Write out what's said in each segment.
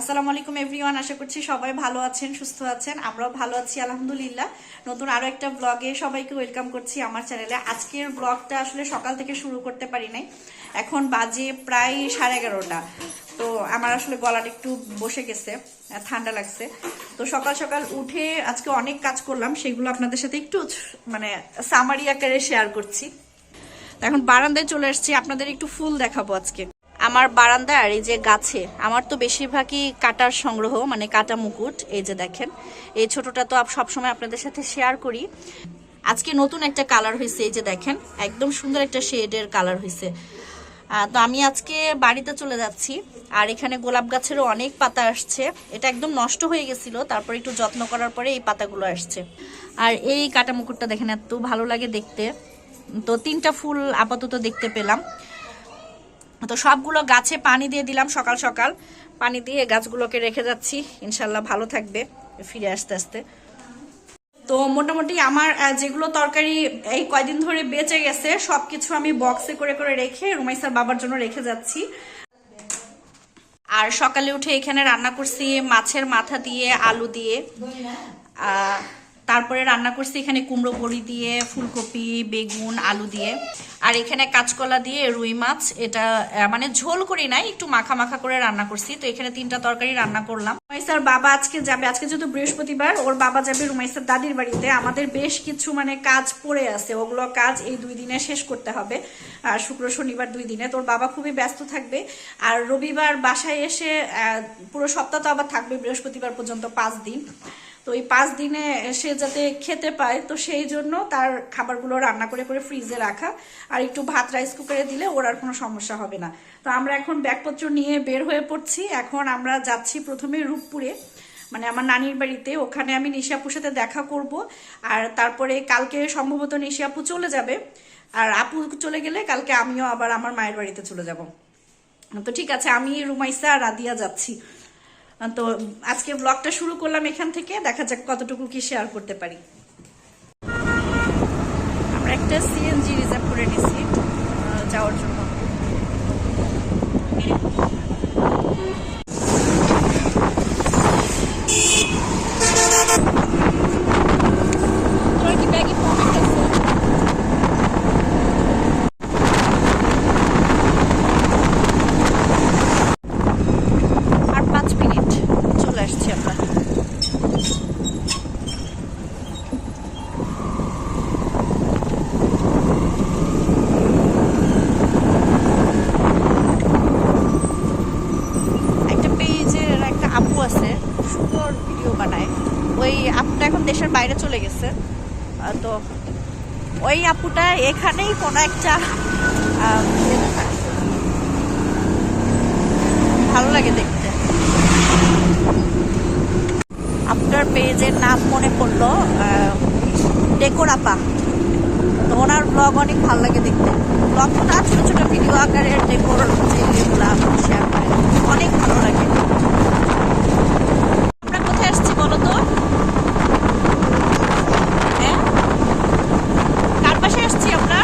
আসসালামু আলাইকুম এভরিওয়ান আশা করছি সবাই ভালো আছেন, সুস্থ আছেন। আমরাও ভালো আছি, আলহামদুলিল্লাহ। নতুন আরও একটা ব্লগে সবাইকে ওয়েলকাম করছি আমার চ্যানেলে আজকের ব্লগটা আসলে সকাল থেকে শুরু করতে পারি নাই। এখন বাজে প্রায় সাড়ে এগারোটা। তো আমার আসলে গলাটা একটু বসে গেছে ঠান্ডা লাগছে। তো সকাল সকাল উঠে আজকে অনেক কাজ করলাম, সেগুলো আপনাদের সাথে একটু মানে সামারি আকারে শেয়ার করছি। এখন বারান্দায় চলে এসেছি আপনাদের একটু ফুল দেখাবো আজকে। আমার বারান্দার এই যে গাছে, আমার তো বেশিরভাগই কাটার সংগ্রহ মানে কাটা মুকুট, এই যে দেখেন। এই ছোটটা তো সবসময় আপনাদের সাথে শেয়ার করি। আজকে নতুন একটা কালার হয়েছে এই যে দেখেন, একদম সুন্দর একটা শেডের কালার হয়েছে তো আমি আজকে বাড়িতে চলে যাচ্ছি, আর এখানে গোলাপ গাছেরও অনেক পাতা আসছে। এটা একদম নষ্ট হয়ে গেছিল, তারপর একটু যত্ন করার পরে এই পাতাগুলো আসছে। আর এই কাটা মুকুটটা দেখেন, এত ভালো লাগে দেখতে। তো তিনটা ফুল আপাতত দেখতে পেলাম। তো সবগুলো গাছে পানি দিয়ে দিলাম সকাল সকাল। পানি দিয়ে গাছগুলোকে রেখে যাচ্ছি। ইনশাল্লাহ ভালো থাকবে ফিরে আসতে আসতে। তো মোটামুটি আমার যেগুলো তরকারি এই কয়দিন ধরে বেঁচে গেছে, সবকিছু আমি বক্সে করে করে রেখে রুমাইসার বাবার জন্য রেখে যাচ্ছি। আর সকালে উঠে এখানে রান্না করছি মাছের মাথা দিয়ে, আলু দিয়ে। তারপরে রান্না করছি এখানে কুমড়ো বড়ি দিয়ে, ফুলকপি, বেগুন, আলু দিয়ে। আর এখানে কাঁচকলা দিয়ে রুই মাছ, এটা মানে ঝোল করি নাই, একটু মাখা মাখা করে রান্না করছি। তো এখানে তিনটা তরকারি রান্না করলাম। রুমাইসার বাবা আজকে যাবে, আজকে যেহেতু বৃহস্পতিবার, ওর বাবা যাবে রুমাইসার দাদির বাড়িতে। আমাদের বেশ কিছু মানে কাজ পড়ে আছে। ওগুলো কাজ এই দুই দিনে শেষ করতে হবে। আর শুক্র, শনিবার দুই দিনে। তোর বাবা খুবই ব্যস্ত থাকবে। আর রবিবার বাসায় এসে পুরো সপ্তাহ তো আবার থাকবে বৃহস্পতিবার পর্যন্ত পাঁচ দিন। তো এই পাঁচ দিনে সে যাতে খেতে পায়, তো সেই জন্য তার খাবারগুলো রান্না করে করে ফ্রিজে রাখা। আর একটু ভাত রাইস কুকারে দিলে ওর আর কোনো সমস্যা হবে না। তো আমরা এখন ব্যাগপত্র নিয়ে বের হয়ে পড়ছি। এখন আমরা যাচ্ছি প্রথমে রূপপুরে। মানে আমার নানির বাড়িতে। ওখানে আমি নিশাপুর সাথে দেখা করব। আর তারপরে কালকে সম্ভবত নিশাপু চলে যাবে। আর আপু চলে গেলে কালকে আমিও আবার আমার মায়ের বাড়িতে চলে যাব। তো ঠিক আছে, আমি রুমাইসা আর রাদিয়া যাচ্ছি। তো আজকে ব্লগটা শুরু করলাম এখান থেকে। দেখা যাক কতটুকু কি শেয়ার করতে পারি। আমরা একটা সিএনজি রিজার্ভ করে নিছি যাওয়ার জন্য তোমার কি ব্যাগে ফোন আছে আর পাঁচ মিনিট চলে আসছি আমরা একটা পেজের একটা আপু আছে খুব সুন্দর ভিডিও বানায় ওই আপুটা এখন দেশের বাইরে চলে গেছে তো ওই আপুটা এখানেই কোনো একটা ভালো লাগে দেখতে। আপনার পেজের নাম মনে পড়ল ডেকোরাপা তো ওনার ব্লগ অনেক ভালো লাগে দেখতে। ব্লগ তো ছোট ছোট ভিডিও আকারের ডেকোর যেগুলো শেয়ার করে অনেক ভালো লাগে আমরা কোথায় আসছি বলো তো হ্যাঁ কার পাশে আসছি আমরা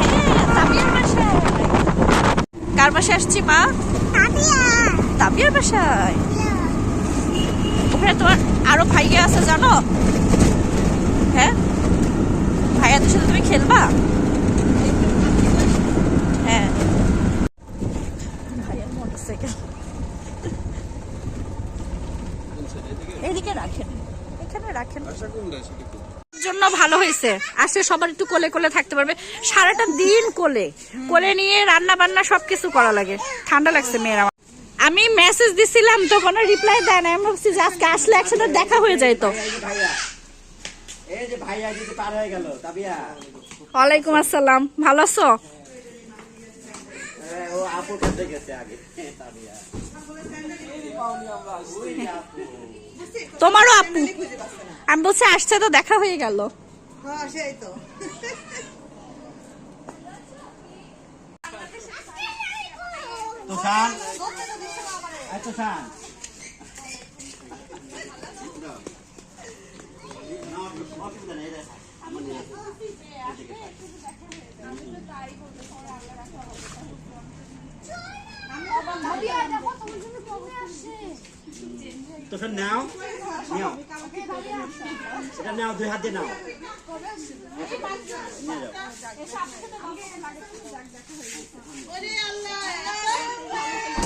হ্যাঁ তাবিয়ার বাসায় কার বাসায় আসছি মা তাবিয়ার বাসায় ওখানে তোমার আরও ভাইয়া আছে জানো? হ্যাঁ ভাইয়াদের সাথে তুমি খেলবা? হ্যাঁ ভাইয়ার মোটরসাইকেল এইদিকে রাখেন এখানে রাখেন জন্য ভালো হয়েছে। আসলে সবার একটু কোলে কোলে থাকতে পারবে। সারাটা দিন কোলে। কোলে নিয়ে রান্না বান্না সবকিছু করা লাগে। ঠান্ডা লাগছে মেয়েরা আমি মেসেজ দিছিলাম তো কোনো রিপ্লাই দেয় না আমি ভাবছি যে আজকে আসলে একসাথে দেখা হয়ে যায় তো। ভাইয়া এই যে ভাইয়া যদি পার হয়ে গেল তাবিয়া। ওয়ালাইকুম আসসালাম ভালো আছো? তাবিয়া। তোমারও আপু? আমি বলছি আসছে তো দেখা হয়ে গেল। হ্যাঁ তো। আচ্ছা স্যার। তো স্যার নাও। নাও। এটা নাও দুই হাত দিয়ে নাও। আল্লাহ।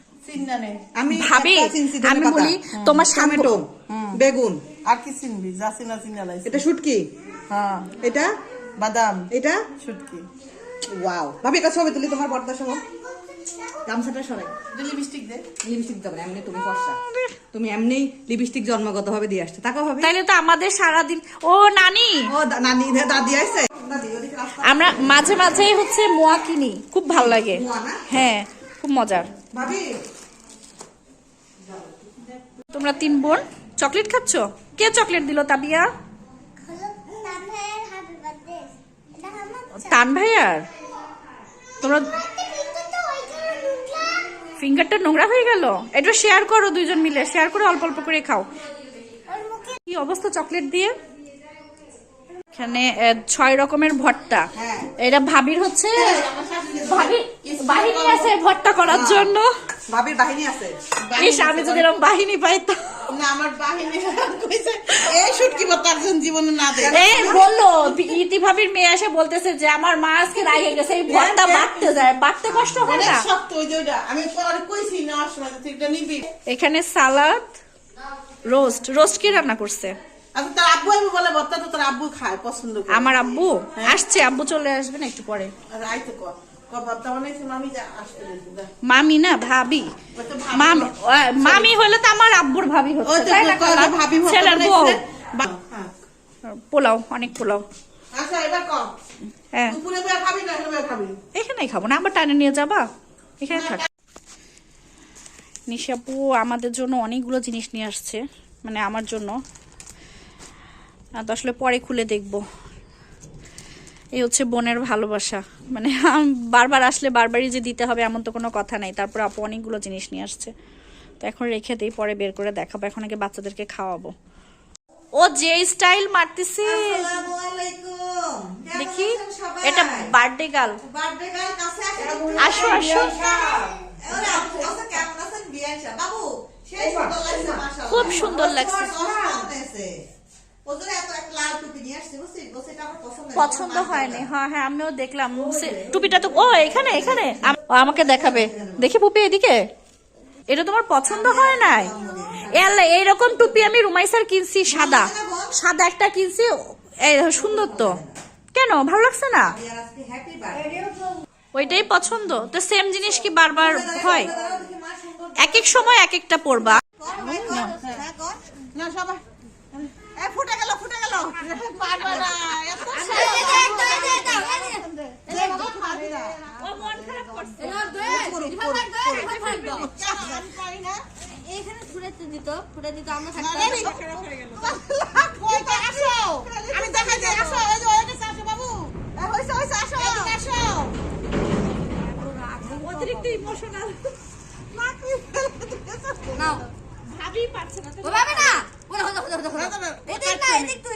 আমি ভাবি আমি বলি তোমার টমেটো বেগুন। আর কি চিনবি? যা চিনা চিনা লাইছে এটা শুটকি? হ্যাঁ। এটা? বাদাম। এটা? শুটকি। ওয়াও। ভাবি একটা ছবি তুলি তোমার বর্দা সহ। গামছাটা সরাই। লিপস্টিক দে। লিপস্টিক দেবে এমনি তুমি ফর্সা। তুমি এমনি লিপস্টিক জন্মগত ভাবে দিয়ে আসছো। তাকে হবে তাইলে তো আমাদের সারাদিন ও নানি! ও নানি দাদি আইছে। আমরা মাঝে মাঝে হচ্ছে মোয়া কিনি। খুব ভালো লাগে। হ্যাঁ খুব মজার। তোমরা তিন বোন, চকলেট খাচ্ছ? কে চকলেট দিল, তাবিয়া? তান ভাইয়ার? তোমরা ফিঙ্গারটা নোংরা হয়ে গেল? এটা শেয়ার করো দুইজন মিলে শেয়ার করে অল্প অল্প করে খাও। কি অবস্থা চকলেট দিয়ে? এখানে ছয় রকমের ভর্তা। এটা ভাবির হচ্ছে বাহিনী আছে ভর্তা করার জন্য। ভাবির বাহিনী আছে। ইস আমি যদি এরকম বাহিনী পাইতাম না আমার বাহিনী কইছে এই শুটকি বত একজন জীবনে না দে এই বলল ইতি ভাবির মেয়ে এসে বলতেছে যে আমার মা আজকে রাগে গেছে এই ভর্তা বাটতে যায় বাটতে কষ্ট হয় না? শক্ত ওই যে আমি পরে কইছি নেওয়ার সময় এটা নিবি। এখানে সালাদ রোস্ট রোস্ট কি রান্না করছে? আচ্ছা তোর আব্বু আমি বলে বত্তা তো তোর আব্বু খায় পছন্দ করে। আমার আব্বু? আসছে আব্বু চলে আসবে না একটু পরে। আর আইতে কর মামি না ভাবি। মামি হলে তো আমার আব্বুর ভাবি হচ্ছে ছেলের বউ। হ্যাঁ। পোলাও অনেক পোলাও। আচ্ছা হ্যাঁ। এখানে এখানেই খাব না আবার টানে নিয়ে যাবা? এখানে থাক। নিশাপু আমাদের জন্য অনেকগুলো জিনিস নিয়ে আসছে মানে আমার জন্য। তো আসলে পরে খুলে দেখব। এই হচ্ছে বোনের ভালোবাসা। মানে বারবার আসলে বারবারই যে দিতে হবে এমন তো কোনো কথা নাই। তারপর আপু অনেকগুলো জিনিস নিয়ে আসছে। তো এখন রেখে দিই পরে বের করে দেখাবো। এখন আগে বাচ্চাদেরকে খাওয়াবো। ও যে স্টাইল মারতেছে। আসসালামু আলাইকুম কেমন দেখি এটা বার্থডে গার্ল। বার্থডে গার্ল কাছে আসো আসো। আচ্ছা খুব সুন্দর লাগছে। পছন্দ হয়নি। হ্যাঁ হ্যাঁ আমিও দেখলাম। সে- টুপিটা তো ও এখানে এখানে। আমাকে দেখাবে। দেখি পুপি এদিকে। এটা তোমার পছন্দ হয় নাই? এ এইরকম টুপি আমি রুমাইসার কিনছি সাদা। সাদা একটা কিনছি এই সুন্দর তো। কেন? ভালো লাগছে না? ওইটাই পছন্দ। তো সেম জিনিস কি বারবার হয়? এক এক সময় এক একটা পরবা। না সবাই এখানে ফুটাতে দিত ফুটাতে দিত আমরা আমি দেখাই দিই আসো এই যে ওই কাছে আসো বাবু হইছে হইছে আসো আসো অতিরিক্ত ইমোশনাল না ভাবি পারছে না বাবা না। এদিক না এদিক তো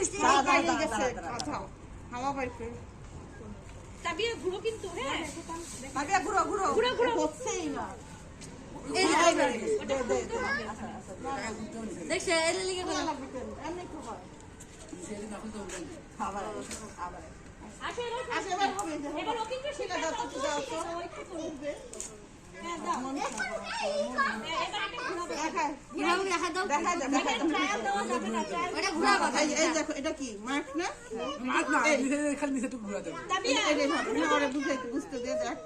দাঁড়া। হাওয়া বাইর করে। ঘুরো কিন্তু হ্যাঁ ভাবিয়া ঘুরো, ঘুরো। ঘুরো, ঘুরো। হচ্ছেই না। দেখছে এলে লিখে? এমনি খুব হয়। আবার, আবার। এবার হবে, এবার ও কিন্তু ঠিক আছে, দাও তো, দাও তো। এটা কি মার্ক না এই, এই যে ভাবে, না, ওরা বুঝাইতে- বুঝতে দে, দেখ।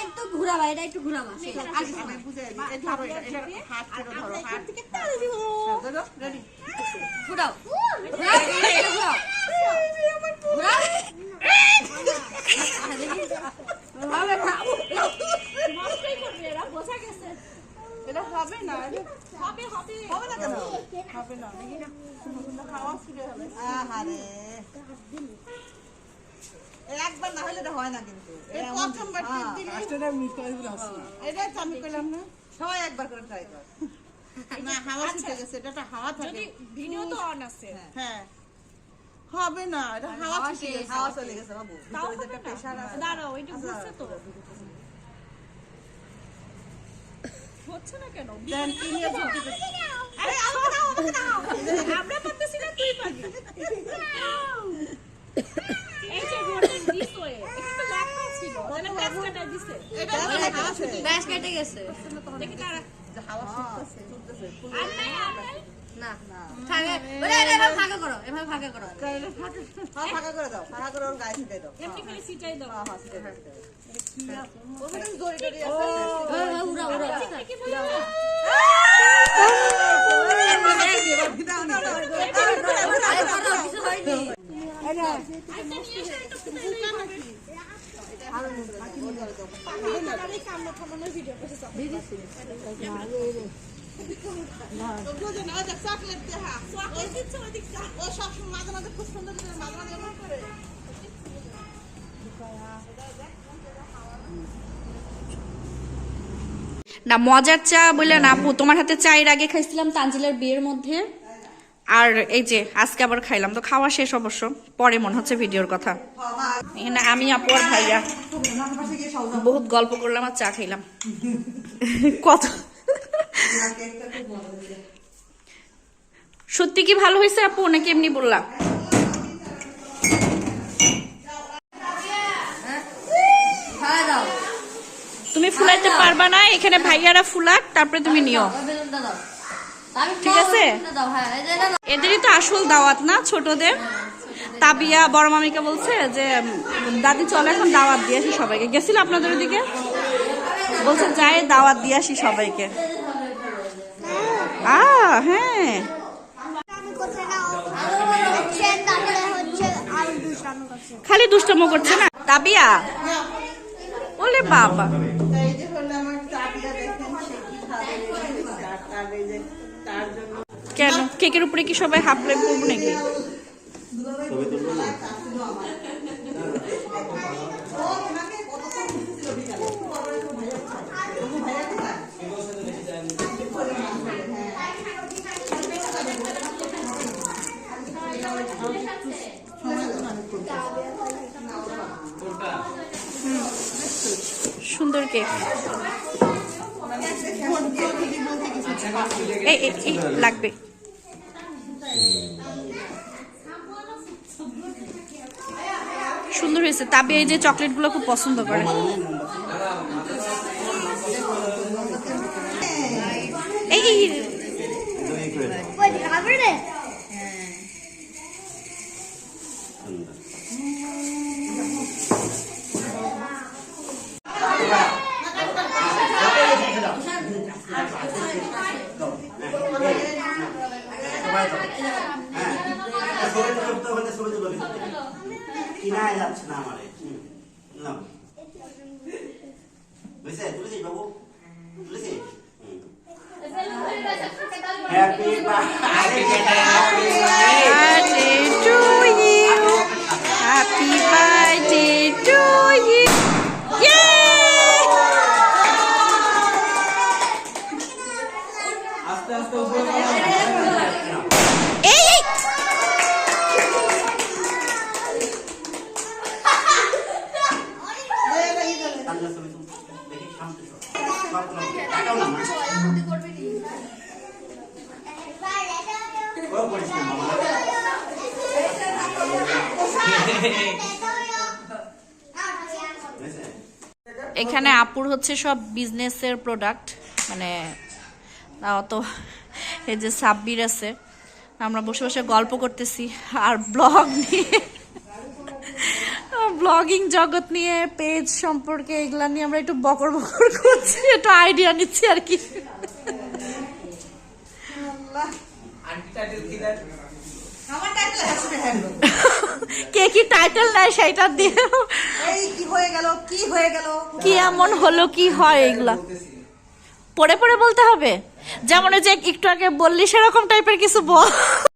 একটু ঘুরাবা এটা একটু ঘুরাবা ধরো, হাত ধরো, হাত। ঘুরাও ঘুরাও হবে না নষ্টই করবে এরা বোঝা গেছে হবে না এটা হবে হবে হবে না কেন হবে না খাওয়া শুরু হবে আহারে একবার না হলে এটা হয় না কিন্তু। প্রথমবার এটা তো আমি করলাম না। সবাই একবার করে ট্রাই কর। না হাওয়া ছুটে গেছে এটা তো হাওয়া থাকে। ভিডিও তো অন আছে। হ্যাঁ। হবে না এটা হাওয়া ছুটে গেছে। হাওয়া চলে গেছে বাবু। তাও একটা প্রেসার আছে। দাঁড়াও এটা ঘুরছে তো। হচ্ছে না কেন? আরে আমাকে দাও আমাকে দাও। আমরা পারতেছি না তুই পারবি। এই যে দিস হয়ে এটা তো লেখা ছিল তাহলে প্যাস কাটা দিছে এটা হাওয়া ছুটে ব্যাস কেটে গেছে না ফাঁকা করো এভাবে ফাঁকা করো হ্যাঁ, ফাঁকা করে দাও ফাঁকা করে ওর গায়ে ছিটে দাও এমনি খালি সিটাই দাও হ্যাঁ হ্যাঁ ছিটে দাও। ওখানে দড়ি টড়ি আছে উড়া উড়া কি বলব না, মজার চা বলে না আপু তোমার হাতে চায়ের আগে খাইছিলাম তানজিলের বিয়ের মধ্যে। আর এই যে আজকে আবার খাইলাম। তো খাওয়া শেষ অবশ্য পরে মনে হচ্ছে ভিডিওর কথা। আমি আপু আর ভাইয়া। বহুত গল্প করলাম আর চা খাইলাম। কত? সত্যি কি ভালো হয়েছে আপু, নাকি এমনি বললাম? তুমি ফুলাইতে পারবা না, এখানে ভাইয়ারা ফুলাক, তারপরে তুমি নিও। ঠিক আছে? এদেরই তো আসল দাওয়াত না ছোটদের? তাবিয়া বড় মামিকে বলছে যে, দাদি চলে এখন দাওয়াত দিয়ে আসি সবাইকে। গেছিল আপনাদের ওদিকে বলছে, যাই, দাওয়াত দিয়ে আসি সবাইকে। হ্যাঁ। খালি দুষ্টমো করছে না? তাবিয়া? ওলে বাবা। কেন? কেকের উপরে কি সবাই হাফ প্লেট করব নাকি? সুন্দর কেক। এই এই, এই লাগবে সুন্দর হয়েছে তাবে এই যে চকলেটগুলো খুব পছন্দ করে। এই এই, এই, কিনায় যাচ্ছে না আমারে হুম, নাও। বুঝছে তুলেছিস বাবু তুলেছিস happy birthday. To you. Happy birthday এখানে আপুর হচ্ছে সব বিজনেসের প্রোডাক্ট মানে তাও তো এই যে সাব্বির আছে আমরা বসে বসে গল্প করতেছি আর ব্লগ নিয়ে। ব্লগিং জগৎ নিয়ে পেজ সম্পর্কে এগুলা নিয়ে আমরা একটু বকর বকর করছি একটু আইডিয়া নিচ্ছি আর কি। আমার কে কি টাইটেল নেয় সেটা দিয়ে। এই কি হয়ে গেল? কি হয়ে গেল? কি এমন হলো কি হয় এগুলা? পড়ে পড়ে বলতে হবে? যেমন যে একটু আগে বললি সেরকম টাইপের কিছু বল।